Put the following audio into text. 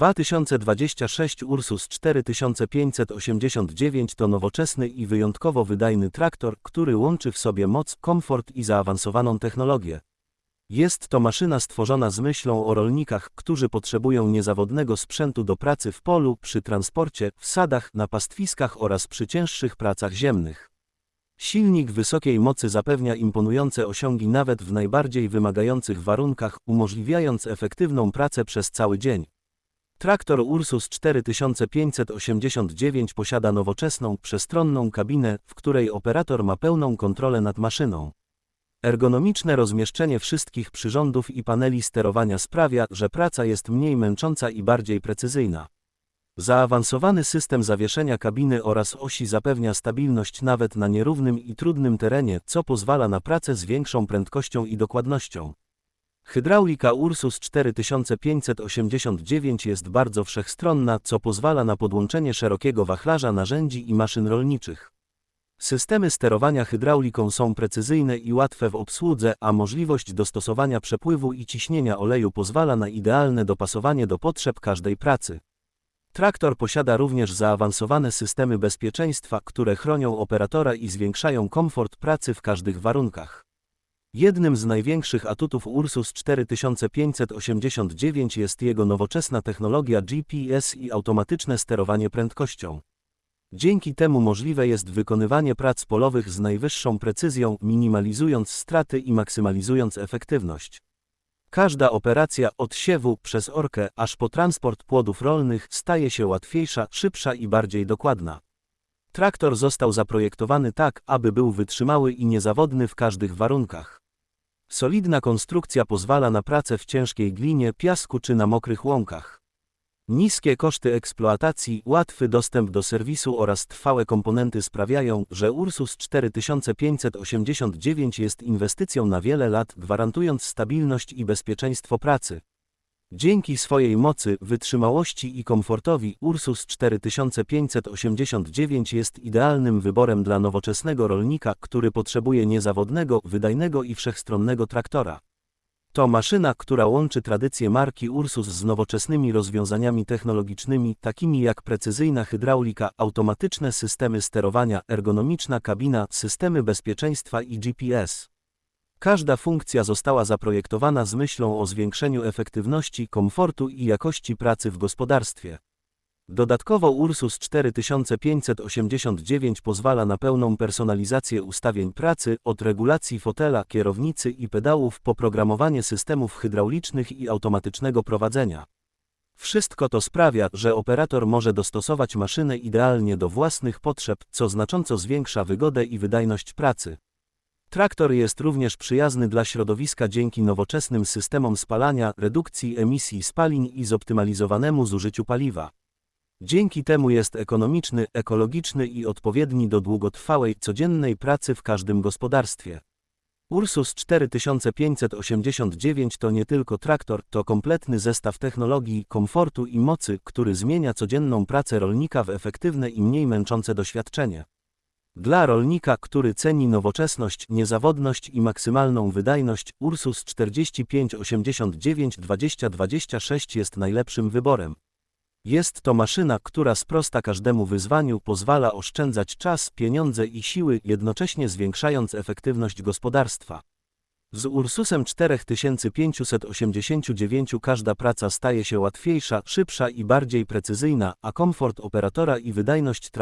2026 Ursus 4589 to nowoczesny i wyjątkowo wydajny traktor, który łączy w sobie moc, komfort i zaawansowaną technologię. Jest to maszyna stworzona z myślą o rolnikach, którzy potrzebują niezawodnego sprzętu do pracy w polu, przy transporcie, w sadach, na pastwiskach oraz przy cięższych pracach ziemnych. Silnik wysokiej mocy zapewnia imponujące osiągi nawet w najbardziej wymagających warunkach, umożliwiając efektywną pracę przez cały dzień. Traktor Ursus 4589 posiada nowoczesną, przestronną kabinę, w której operator ma pełną kontrolę nad maszyną. Ergonomiczne rozmieszczenie wszystkich przyrządów i paneli sterowania sprawia, że praca jest mniej męcząca i bardziej precyzyjna. Zaawansowany system zawieszenia kabiny oraz osi zapewnia stabilność nawet na nierównym i trudnym terenie, co pozwala na pracę z większą prędkością i dokładnością. Hydraulika Ursus 4589 jest bardzo wszechstronna, co pozwala na podłączenie szerokiego wachlarza narzędzi i maszyn rolniczych. Systemy sterowania hydrauliką są precyzyjne i łatwe w obsłudze, a możliwość dostosowania przepływu i ciśnienia oleju pozwala na idealne dopasowanie do potrzeb każdej pracy. Traktor posiada również zaawansowane systemy bezpieczeństwa, które chronią operatora i zwiększają komfort pracy w każdych warunkach. Jednym z największych atutów Ursus 4589 jest jego nowoczesna technologia GPS i automatyczne sterowanie prędkością. Dzięki temu możliwe jest wykonywanie prac polowych z najwyższą precyzją, minimalizując straty i maksymalizując efektywność. Każda operacja od siewu przez orkę aż po transport płodów rolnych staje się łatwiejsza, szybsza i bardziej dokładna. Traktor został zaprojektowany tak, aby był wytrzymały i niezawodny w każdych warunkach. Solidna konstrukcja pozwala na pracę w ciężkiej glinie, piasku czy na mokrych łąkach. Niskie koszty eksploatacji, łatwy dostęp do serwisu oraz trwałe komponenty sprawiają, że Ursus 4589 jest inwestycją na wiele lat, gwarantując stabilność i bezpieczeństwo pracy. Dzięki swojej mocy, wytrzymałości i komfortowi Ursus 4589 jest idealnym wyborem dla nowoczesnego rolnika, który potrzebuje niezawodnego, wydajnego i wszechstronnego traktora. To maszyna, która łączy tradycję marki Ursus z nowoczesnymi rozwiązaniami technologicznymi, takimi jak precyzyjna hydraulika, automatyczne systemy sterowania, ergonomiczna kabina, systemy bezpieczeństwa i GPS. Każda funkcja została zaprojektowana z myślą o zwiększeniu efektywności, komfortu i jakości pracy w gospodarstwie. Dodatkowo Ursus 4589 pozwala na pełną personalizację ustawień pracy, od regulacji fotela, kierownicy i pedałów po programowanie systemów hydraulicznych i automatycznego prowadzenia. Wszystko to sprawia, że operator może dostosować maszynę idealnie do własnych potrzeb, co znacząco zwiększa wygodę i wydajność pracy. Traktor jest również przyjazny dla środowiska dzięki nowoczesnym systemom spalania, redukcji emisji spalin i zoptymalizowanemu zużyciu paliwa. Dzięki temu jest ekonomiczny, ekologiczny i odpowiedni do długotrwałej, codziennej pracy w każdym gospodarstwie. Ursus 4589 to nie tylko traktor, to kompletny zestaw technologii, komfortu i mocy, który zmienia codzienną pracę rolnika w efektywne i mniej męczące doświadczenie. Dla rolnika, który ceni nowoczesność, niezawodność i maksymalną wydajność, Ursus 4589 2026 jest najlepszym wyborem. Jest to maszyna, która sprosta każdemu wyzwaniu, pozwala oszczędzać czas, pieniądze i siły, jednocześnie zwiększając efektywność gospodarstwa. Z Ursusem 4589 każda praca staje się łatwiejsza, szybsza i bardziej precyzyjna, a komfort operatora i wydajność traktora